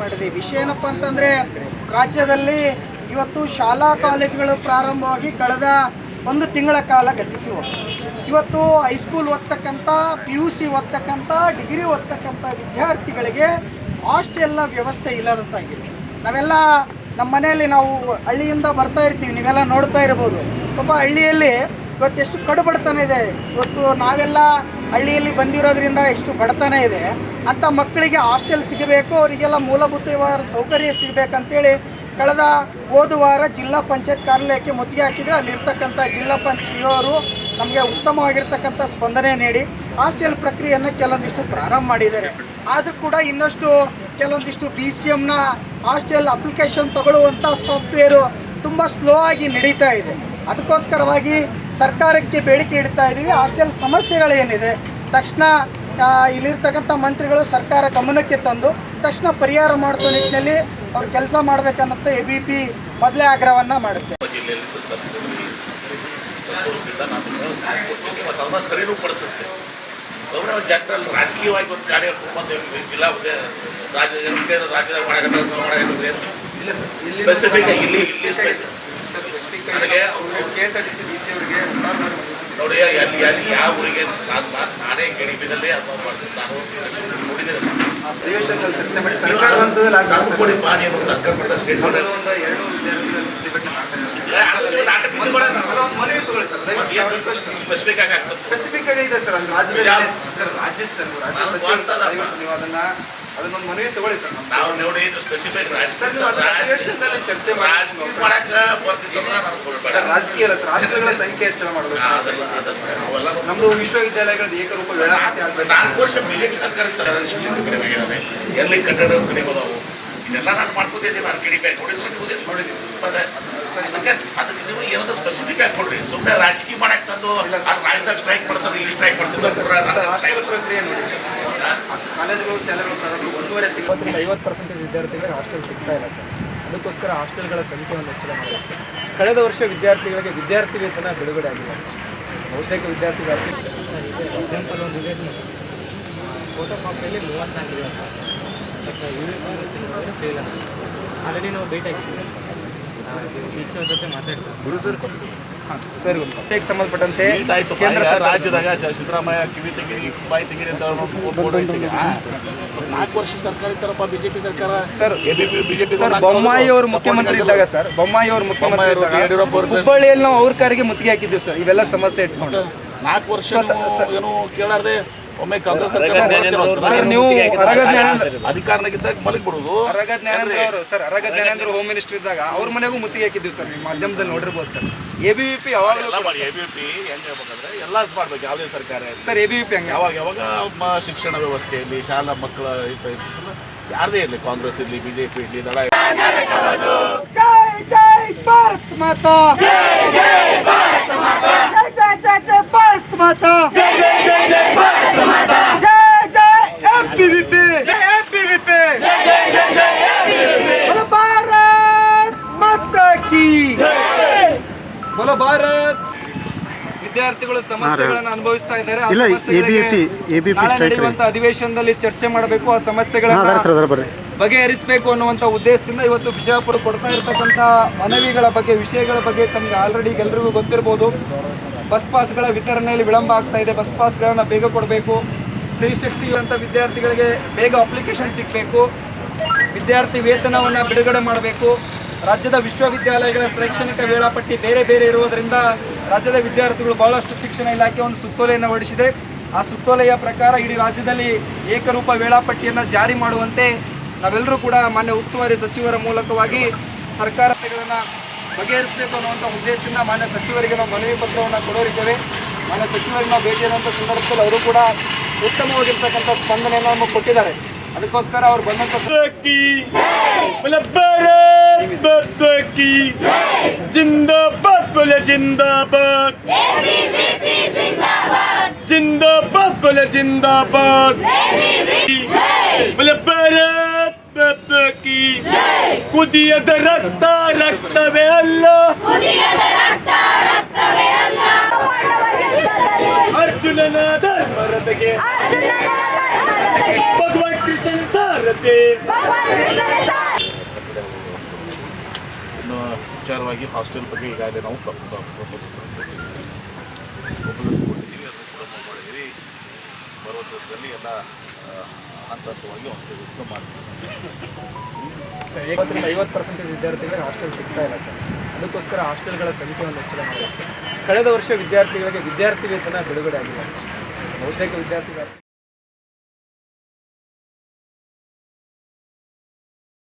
ಮಾಡಿದೆ. ವಿಷಯ ಏನಪ್ಪ ಅಂತಂದರೆ, ರಾಜ್ಯದಲ್ಲಿ ಇವತ್ತು ಶಾಲಾ ಕಾಲೇಜುಗಳು ಪ್ರಾರಂಭವಾಗಿ ಕಳೆದ ಒಂದು ತಿಂಗಳ ಕಾಲ ಗತಿಸಿ ಹೋಗ್ತದೆ ಇವತ್ತು ಹೈಸ್ಕೂಲ್ ಓದ್ತಕ್ಕಂಥ ಪಿ ಯು ಸಿ ಓದ್ತಕ್ಕಂಥ ಡಿಗ್ರಿ ಓದ್ತಕ್ಕಂಥ ವಿದ್ಯಾರ್ಥಿಗಳಿಗೆ ಹಾಸ್ಟೆಲ್ನ ವ್ಯವಸ್ಥೆ ಇಲ್ಲದಂತಾಗಿದೆ. ನಾವೆಲ್ಲ ನಮ್ಮ ಮನೆಯಲ್ಲಿ ನಾವು ಹಳ್ಳಿಯಿಂದ ಬರ್ತಾ ಇರ್ತೀವಿ. ನೀವೆಲ್ಲ ನೋಡ್ತಾ ಇರ್ಬೋದು. ಒಬ್ಬ ಹಳ್ಳಿಯಲ್ಲಿ ಇವತ್ತು ಎಷ್ಟು ಕಡು ಬಡತನ ಇದೆ. ಇವತ್ತು ನಾವೆಲ್ಲ ಹಳ್ಳಿಯಲ್ಲಿ ಬಂದಿರೋದ್ರಿಂದ ಎಷ್ಟು ಬಡತನ ಇದೆ. ಅಂಥ ಮಕ್ಕಳಿಗೆ ಹಾಸ್ಟೆಲ್ ಸಿಗಬೇಕು, ಅವರಿಗೆಲ್ಲ ಮೂಲಭೂತವಾದ ಸೌಕರ್ಯ ಸಿಗಬೇಕಂತೇಳಿ ಕಳೆದ ಹೋದ ವಾರ ಜಿಲ್ಲಾ ಪಂಚಾಯತ್ ಕಾರ್ಯಾಲಯಕ್ಕೆ ಮುತ್ತಿಗೆ ಹಾಕಿದರೆ ಅಲ್ಲಿರ್ತಕ್ಕಂಥ ಜಿಲ್ಲಾ ಪಂಚಾಯತ್ ನಮಗೆ ಉತ್ತಮವಾಗಿರ್ತಕ್ಕಂಥ ಸ್ಪಂದನೆ ನೀಡಿ ಹಾಸ್ಟೆಲ್ ಪ್ರಕ್ರಿಯೆಯನ್ನು ಕೆಲವೊಂದಿಷ್ಟು ಪ್ರಾರಂಭ ಮಾಡಿದ್ದಾರೆ. ಆದರೂ ಕೂಡ ಇನ್ನಷ್ಟು ಕೆಲವೊಂದಿಷ್ಟು ಬಿ ಸಿ ಎಮ್ನ ಹಾಸ್ಟೆಲ್ ಅಪ್ಲಿಕೇಶನ್ ತಗೊಳ್ಳುವಂಥ ಸಾಫ್ಟ್ವೇರು ತುಂಬ ಸ್ಲೋ ಆಗಿ ನಡೀತಾ ಇದೆ. ಅದಕ್ಕೋಸ್ಕರವಾಗಿ ಸರ್ಕಾರಕ್ಕೆ ಬೇಡಿಕೆ ಇಡ್ತಾ ಇದ್ದೀವಿ. ಹಾಸ್ಟೆಲ್ ಸಮಸ್ಯೆಗಳೇನಿದೆ ತಕ್ಷಣ ಇಲ್ಲಿರ್ತಕ್ಕಂಥ ಮಂತ್ರಿಗಳು ಸರ್ಕಾರ ಗಮನಕ್ಕೆ ತಂದು ತಕ್ಷಣ ಪರಿಹಾರ ಮಾಡಿಸೋ ನಿಟ್ಟಿನಲ್ಲಿ ಅವ್ರು ಕೆಲಸ ಮಾಡಬೇಕನ್ನೋಂಥ ಎ ಬಿ ಪಿ ಮೊದಲೇ ಆಗ್ರಹವನ್ನು ಮಾಡುತ್ತೆ. ಸರಿನೂ ಒಂದು ಜನರಲ್ ರಾಜಕೀಯವಾಗಿ ಒಂದು ಕಾರ್ಯ ತುಂಬ ಜಿಲ್ಲಾ ರಾಜ್ಯ ರಾಜ್ಯದ ಸರ್ ಇಲ್ಲಿ ಸ್ಪೆಸಿಫಿಕ್ ಇಲ್ಲಿ ಇಲ್ಲಿ ಸ್ಪೆಸಿಫಿಕ್ ನನಗೆ K S R T C D C ಅವರಿಗೆ ನೋಡಿ ಅಲ್ಲಿ ಅಲ್ಲಿ ಯಾವ ಊರಿಗೆ ನಾನು ಕೆ ಅನುಭವ ಮಾಡ್ತೀನಿ. ನಾನು ನೋಡಿದ್ದೇನೆ ಅಧಿವೇಶನದಲ್ಲಿ ಚರ್ಚೆ ಮಾಡಿ ಸರ್ಕಾರ ಹಂತದಲ್ಲಿ ಸರ್ಕಾರ ಮಾಡಿದ ಒಂದು ಎರಡು ವಿದ್ಯಾರ್ಥಿಗಳು ಪ್ರತಿಭಟನೆ ಮಾಡ್ತಾ ಇದ್ದಾರೆ ನಾಟಕ ಇದು ಮಾಡೋಣ ಅಲ್ಲ, ಒಂದು ಮನವಿ ತಗೊಳ್ಳಿ ಸರ್ ಸ್ಪೆಸಿಫಿಕ್ ಆಗಿ ಸ್ಪೆಸಿಫಿಕ್ ಆಗಿ ಇದೆ ಸರ್ ಅಂದ್ರೆ ರಾಜ್ಯದಲ್ಲಿ ಸರ್ ರಾಜ್ಯದ ಸರ್ ರಾಜ್ಯ. ದಯವಿಟ್ಟು ನೀವು ಅದನ್ನ ಅದನ್ನೊಂದು ಮನವಿ ತಗೊಳ್ಳಿ ಸರ್ ನಾವು ನೋಡಿ ಸ್ಪೆಸಿಫಿಕ್ ಸರ್ ಅಧಿವೇಶನದಲ್ಲಿ ಚರ್ಚೆ. ಸರ್ ರಾಜಕೀಯ ಅಲ್ಲ ಸರ್ ರಾಷ್ಟ್ರಗಳ ಸಂಖ್ಯೆ ಹೆಚ್ಚಳ ಮಾಡಬೇಕು. ನಮ್ದು ವಿಶ್ವವಿದ್ಯಾಲಯಗಳ ಏಕರೂಪ ವೇಳಾಪಟ್ಟಿ ಆಗಬೇಕು. ನಾಲ್ಕು ವರ್ಷ ಬಿಜೆಪಿ ಸರ್ಕಾರ ಎಲ್ಲಿ ಕಟ್ಟಡ ಕಡಿಮೆ ಇದೆಲ್ಲ ನಾನು ಮಾಡ್ಕೋತಿದ್ದೀನಿ ನಾನು ಕಡಿಮೆ ನೋಡಿದ್ರೆ ನೀವು ನೋಡಿದ್ದೀನಿ. ಸರ್. ಸರ್ ಸರ್, ಅದಕ್ಕೆ ಅದಕ್ಕೆ ನೀವು ಏನಾದ್ರು ಸ್ಪೆಸಿಫಿಕ್ ಆಗಿ ಕೊಡ್ರಿ. ಸುಮ್ಮನೆ ರಾಜಕೀಯ ಮಾಡಕ್ ತಂದು. ರಾಜ್ಯದಾಗ ಸ್ಟ್ರೈಕ್ ಮಾಡ್ತಾರೆ ಇಲ್ಲಿ ಸ್ಟ್ರೈಕ್ ಮಾಡ್ತಾರೆ. ಪ್ರಕ್ರಿಯೆ ನೋಡಿ ಸರ್. ಕಾಲೇಜುಗಳು ಶಾಲೆಗಳು ಪ್ರಾರಂಭ ಒಂದೂವರೆ ತಿಂಗಳು. ಐವತ್ತು ಪರ್ಸೆಂಟೇಜ್ ವಿದ್ಯಾರ್ಥಿಗಳಿಗೆ ಹಾಸ್ಟೆಲ್ ಸಿಗ್ತಾ ಇಲ್ಲ ಸರ್. ಅದಕ್ಕೋಸ್ಕರ ಹಾಸ್ಟೆಲ್ಗಳ ಸಂಖ್ಯೆಯನ್ನು ಹೆಚ್ಚಳ ಮಾಡಬೇಕು ಕಳೆದ ವರ್ಷ ವಿದ್ಯಾರ್ಥಿಗಳಿಗೆ ವಿದ್ಯಾರ್ಥಿ ವೇತನ ಬಿಡುಗಡೆ ಆಗಿಲ್ಲ ಬಹುತೇಕ ವಿದ್ಯಾರ್ಥಿಗಳ ಎಕ್ಸಾಂಪಲ್ ಒಂದು ಇದೆ ಫೋಟೋ ಕಾಪಿಯಲ್ಲಿ ಮೂವತ್ನಾಲ್ಕು ಇದೆ ಬಟ್ ಯೂನಿವರ್ಸಿಟಿ ಕೇಳಿಲ್ಲ ಆಲ್ರೆಡಿ ನಾವು ಭೇಟಿ ಆಗಿದ್ದೀವಿ. ಈಶ್ವರ ಜೊತೆ ಮಾತಾಡ್ತೀವಿ. ಗುರು ಸರ್ ಹಾಂ ಸರ್ ಇದಕ್ಕೆ ಸಂಬಂಧಪಟ್ಟಂತೆ ಕೇಂದ್ರ ರಾಜ್ಯದಾಗ ಸಿದ್ದರಾಮಯ್ಯ ಕಿವಿ ತೆಗಿರಿ ಬಾಯಿ ತೆಗಿರಿ ಅಂತ ನಾಲ್ಕು ವರ್ಷ ಸರ್ಕಾರ ಇತ್ತಾರಪ್ಪ ಬಿಜೆಪಿ ಸರ್ಕಾರ? ಸರ್, ಬಿಜೆಪಿ ಸರ್ ಬೊಮ್ಮಾಯಿ ಅವರು ಮುಖ್ಯಮಂತ್ರಿ ಇದ್ದಾಗ ಸರ್ ಬೊಮ್ಮಾಯಿ ಅವರು ಮುಖ್ಯಮಂತ್ರಿ ಇದ್ದಾಗ ಯಡಿಯೂರಪ್ಪ ಅವರು- ಹುಬ್ಬಳ್ಳಿಯಲ್ಲಿ ನಾವು ಅವ್ರ ಕಾರಿಗೆ ಮುತ್ತಿಗೆ ಹಾಕಿದ್ದೀವಿ ಸರ್ ಇವೆಲ್ಲ ಸಮಸ್ಯೆ ಇಟ್ಕೊಂಡು. ನಾಲ್ಕು ವರ್ಷ ಸರ್- ಏನು ಕೇಳಾರ್ದೆ? ಒಮ್ಮೆ ಕಾಂಗ್ರೆಸ್ ಸರ್ಕಾರ ಸರ್ ನೀವು ಅಧಿಕಾರನಾಗಿದ್ದಾಗ ಮಲಗಿ ಬಿಡುದು ಅರಗ ಜ್ಞಾನೇಂದ್ರ ಅವರು sir Araga Jnanendra home minister ಇದ್ದಾಗ ಅವ್ರ ಮನೆಗೂ ಮುತ್ತಿಗೆ ಹಾಕಿದ್ದೀವಿ ಸರ್ ನಿಮ್ಮ ಮಾಧ್ಯಮದಲ್ಲಿ ನೋಡಿರ್ಬೋದು ಸರ್. ಎ ಬಿ ಪಿ ಯಾವಾಗಲೂ ಎ ಬಿ ಪಿ ಹೆಂಗ್ ಹೇಳ್ಬೇಕಂದ್ರೆ ಎಲ್ಲ ಮಾಡ್ಬೇಕು ಯಾವುದೇ ಸರ್ಕಾರ ಸರ್ ಎ ಬಿ ಪಿ ಹಂಗೆ? ಯಾವಾಗ ಯಾವಾಗ ಮ- ಶಿಕ್ಷಣ ವ್ಯವಸ್ಥೆಯಲ್ಲಿ ಶಾಲಾ ಮಕ್ಕಳ ಯಾರದೇ ಇರಲಿ ಕಾಂಗ್ರೆಸ್ ಇರಲಿ ಬಿಜೆಪಿ ಇರಲಿ ದಳ ಜೈ ಜೈ ಭಾರತ್ ಮಾತಾ! ಜೈ ಜೈ ಭಾರತ್ ಮಾತಾ! ಜೈ ಜೈ ಜೈ ಜೈ ಭಾರತ್ ಮಾತಾ! ಬೋಲೋ ಭಾರತ್ ವಿದ್ಯಾರ್ಥಿಗಳು ಸಮಸ್ಯೆಗಳನ್ನು ಅನುಭವಿಸ್ತಾ ಇದ್ದಾರೆ. ಆ ಇಲ್ಲ, ಸಮಸ್ಯೆಗಳಿಗೆ ABP ABP ನಾಳೆ strike ನಡೆಯುವಂತ ಅಧಿವೇಶನದಲ್ಲಿ ಚರ್ಚೆ ಮಾಡಬೇಕು. ಆ ಅದಾರ ಸರ್ ಸಮಸ್ಯೆಗಳನ್ನ ಅದಾರ ಬರ್ರಿ. ಬಗೆಹರಿಸಬೇಕು ಅನ್ನುವಂತ ಉದ್ದೇಶದಿಂದ ಇವತ್ತು ಬಿಜಾಪುರ ಕೊಡ್ತಾ ಇರತಕ್ಕಂತ ಮನವಿಗಳ ಬಗ್ಗೆ ವಿಷಯಗಳ ಬಗ್ಗೆ ತಮ್ಗೆ ಆಲ್ರೆಡಿ ಎಲ್ರಿಗೂ ಗೊತ್ತಿರ್ಬೋದು. ಬಸ್ ಪಾಸ್ಗಳ ವಿತರಣೆಯಲ್ಲಿ ವಿಳಂಬ ಆಗ್ತಾ ಇದೆ. ಬಸ್ ಪಾಸ್ಗಳನ್ನು ಬೇಗ ಕೊಡಬೇಕು. ಸ್ತ್ರೀ ಶಕ್ತಿ ಅಂತ ವಿದ್ಯಾರ್ಥಿಗಳಿಗೆ ಬೇಗ ಅಪ್ಲಿಕೇಶನ್ ಸಿಗಬೇಕು. ವಿದ್ಯಾರ್ಥಿ ವೇತನವನ್ನು ಬಿಡುಗಡೆ ಮಾಡಬೇಕು. ರಾಜ್ಯದ ವಿಶ್ವವಿದ್ಯಾಲಯಗಳ ಶೈಕ್ಷಣಿಕ ವೇಳಾಪಟ್ಟಿ ಬೇರೆ ಬೇರೆ ಇರುವುದರಿಂದ ರಾಜ್ಯದ ವಿದ್ಯಾರ್ಥಿಗಳು ಬಹಳಷ್ಟು ಶಿಕ್ಷಣ ಇಲಾಖೆ ಒಂದು ಸುತ್ತೋಲೆಯನ್ನು ಹೊರಡಿಸಿದೆ ಆ ಸುತ್ತೋಲೆಯ ಪ್ರಕಾರ ಇಡೀ ರಾಜ್ಯದಲ್ಲಿ ಏಕರೂಪ ವೇಳಾಪಟ್ಟಿಯನ್ನು ಜಾರಿ ಮಾಡುವಂತೆ ನಾವೆಲ್ಲರೂ ಕೂಡ ಮಾನ್ಯ ಉಸ್ತುವಾರಿ ಸಚಿವರ ಮೂಲಕವಾಗಿ ಸರ್ಕಾರಗಳನ್ನು ಬಗೆಹರಿಸಬೇಕು ಅನ್ನುವಂಥ ಉದ್ದೇಶದಿಂದ ಮಾನ್ಯ ಸಚಿವರಿಗೆ ನಾವು ಮನವಿ ಪತ್ರವನ್ನು ಕೊಡೋರಿದ್ದೇವೆ. ಮಾನ್ಯ ಸಚಿವರಿಗೆ ನಾವು ಭೇಟಿಯಾದಂಥ ಸಂದರ್ಭದಲ್ಲಿ ಅವರು ಕೂಡ ಉತ್ತಮವಾಗಿರ್ತಕ್ಕಂಥ ಸ್ಪಂದನೆಯನ್ನು ನಮಗೆ ಕೊಟ್ಟಿದ್ದಾರೆ. ಅದಕ್ಕೋಸ್ಕರ ಅವರು ಬಂದಂಥ ಕಿ ಕುದಿಯದ ರಕ್ತ, ರಕ್ತವೇ ಅಲ್ಲ. ಅರ್ಜುನನ ಧರ್ಮರಥಗೆ ಭಗವಾನ್ ಕೃಷ್ಣನ ಸಾರತೆ ವಿಚಾರವಾಗಿ ಹಾಸ್ಟೆಲ್ ಬಗ್ಗೆ ಈಗಾಗಲೇ ನಾವು ಮಾಡಿದ್ದೀವಿ. ಬರುವ ದಿವಸದಲ್ಲಿ ಎಲ್ಲ ಹಂತ ಹಂತವಾಗಿ ಹಾಸ್ಟೆಲ್ ಮಾಡ್ತೀವಿ ಸರ್ ಐವತ್ತರಿಂದ ಐವತ್ತು ಪರ್ಸೆಂಟೇಜ್ ವಿದ್ಯಾರ್ಥಿಗಳಿಗೆ ಹಾಸ್ಟೆಲ್ ಸಿಗ್ತಾ ಇಲ್ಲ ಸರ್ ಅದಕ್ಕೋಸ್ಕರ ಹಾಸ್ಟೆಲ್ಗಳ ಸಂಖ್ಯೆಯನ್ನು ಹೆಚ್ಚಳ ಮಾಡಬೇಕು ಕಳೆದ ವರ್ಷ ವಿದ್ಯಾರ್ಥಿಗಳಿಗೆ ವಿದ್ಯಾರ್ಥಿ ವೇತನ ಬಿಡುಗಡೆ ಆಗಿಲ್ಲ ಬಹುತೇಕ ವಿದ್ಯಾರ್ಥಿಗಳು